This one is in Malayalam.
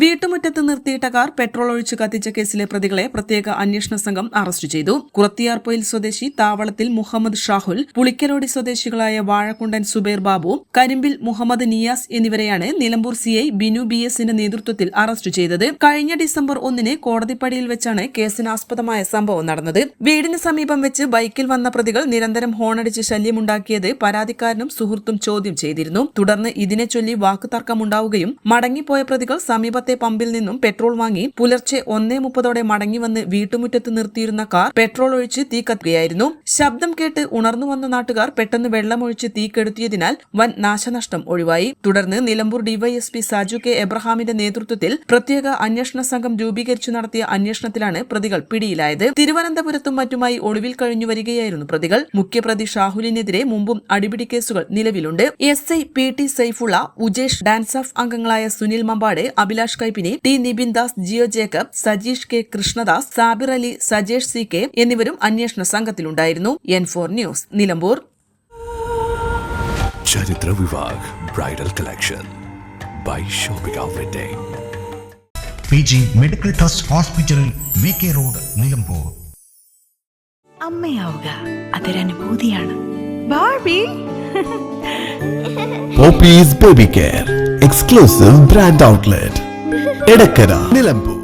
വീട്ടുമുറ്റത്ത് നിർത്തിയിട്ട കാർ പെട്രോൾ ഒഴിച്ച് കത്തിച്ച കേസിലെ പ്രതികളെ പ്രത്യേക അന്വേഷണ സംഘം അറസ്റ്റ് ചെയ്തു. കുറത്തിയാർപ്പൊയിൽ സ്വദേശി താവളത്തിൽ മുഹമ്മദ് ഷാഹുൽ പുളിക്കലോടി സ്വദേശികളായ വാഴക്കുണ്ടൻ സുബൈർ ബാബു കരിമ്പിൽ മുഹമ്മദ് നിയാസ് എന്നിവരെയാണ് നിലമ്പൂർ സിഐ ബിനു ബി എസിന്റെ നേതൃത്വത്തിൽ അറസ്റ്റ് ചെയ്തത്. കഴിഞ്ഞ ഡിസംബർ ഒന്നിന് കോടതിപ്പടിയിൽ വെച്ചാണ് കേസിനാസ്പദമായ സംഭവം നടന്നത്. വീടിന് സമീപം വെച്ച് ബൈക്കിൽ വന്ന പ്രതികൾ നിരന്തരം ഹോണടിച്ച് ശല്യമുണ്ടാക്കിയത് പരാതിക്കാരനും സുഹൃത്തും ചോദ്യം ചെയ്തിരുന്നു. തുടർന്ന് ഇതിനെ ചൊല്ലി വാക്കുതർക്കമുണ്ടാവുകയും മടങ്ങിപ്പോയ പ്രതികൾ സമീപത്തെ പമ്പിൽ നിന്നും പെട്രോൾ വാങ്ങി പുലർച്ചെ ഒന്നേ മുപ്പതോടെ മടങ്ങിവന്ന് വീട്ടുമുറ്റത്ത് നിർത്തിയിരുന്ന കാർ പെട്രോൾ ഒഴിച്ച് തീ കത്തുകയായിരുന്നു ശബ്ദം കേട്ട് ഉണർന്നു വന്ന നാട്ടുകാർ പെട്ടെന്ന് വെള്ളമൊഴിച്ച് തീ കെടുത്തിയതിനാൽ വൻ നാശനഷ്ടം ഒഴിവായി. തുടർന്ന് നിലമ്പൂർ ഡിവൈഎസ്പി സാജു കെ എബ്രഹാമിന്റെ നേതൃത്വത്തിൽ പ്രത്യേക അന്വേഷണ സംഘം രൂപീകരിച്ചു നടത്തിയ അന്വേഷണത്തിലാണ് പ്രതികൾ പിടിയിലായത്. തിരുവനന്തപുരത്തും മറ്റുമായി ഒളിവിൽ കഴിഞ്ഞു വരികയായിരുന്നു പ്രതികൾ. മുഖ്യപ്രതി ഷാഹുലിനെതിരെ മുമ്പും അടിപിടി കേസുകൾ നിലവിലുണ്ട്. S I P T Saifulla Ujesh DANSAF അംഗങ്ങളായ Sunil Mambad Abhilash Kaippini T Nibin Das Jio Jacob Sajeesh K Krishnadas Sabir Ali Sajesh C K എന്നിവരും അന്വേഷണ സംഘത്തിലുണ്ടായിരുന്നു. N four news Nilambur. ചരിത്ര Vivah bridal collection. By shopping outlet P G medical trust hospital V K road Nilambur. അമ്മയാവുക. അതൊരനുഭൂതിയാണ് Barbie Popees baby care exclusive brand outlet Edakkara. Nilambur.